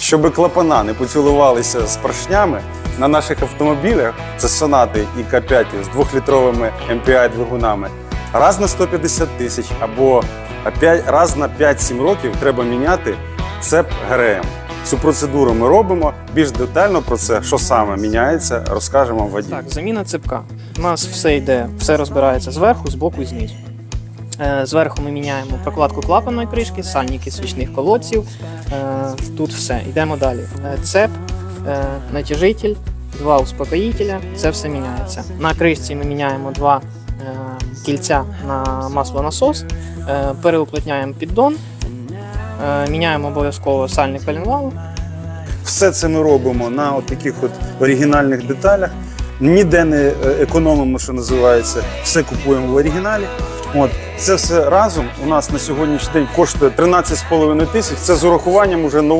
Щоб клапана не поцілувалися з поршнями, на наших автомобілях це сонати і К5 з двохлітровими MPI двигунами. Раз на 150 тисяч або раз на 5-7 років треба міняти цеп ГРМ. Цю процедуру ми робимо. Більш детально про це, що саме міняється, розкажемо в воді. Так, заміна цепка. У нас все йде, все розбирається зверху, збоку і знизу. Е, Зверху ми міняємо прокладку клапанної кришки, сальники свічних колодців. Е, Тут все. Йдемо далі. Е, Цеп, натяжитель, два успокоїтеля. Це все міняється. На кришці ми міняємо два кільця на маслонасос, переуплотняємо піддон, міняємо обов'язково сальник коленвалу. Все це ми робимо на от таких от оригінальних деталях. Ніде не економимо, що називається. Все купуємо в оригіналі. От це все разом у нас на сьогоднішній день коштує 13,5 тисяч. Це з урахуванням уже нового.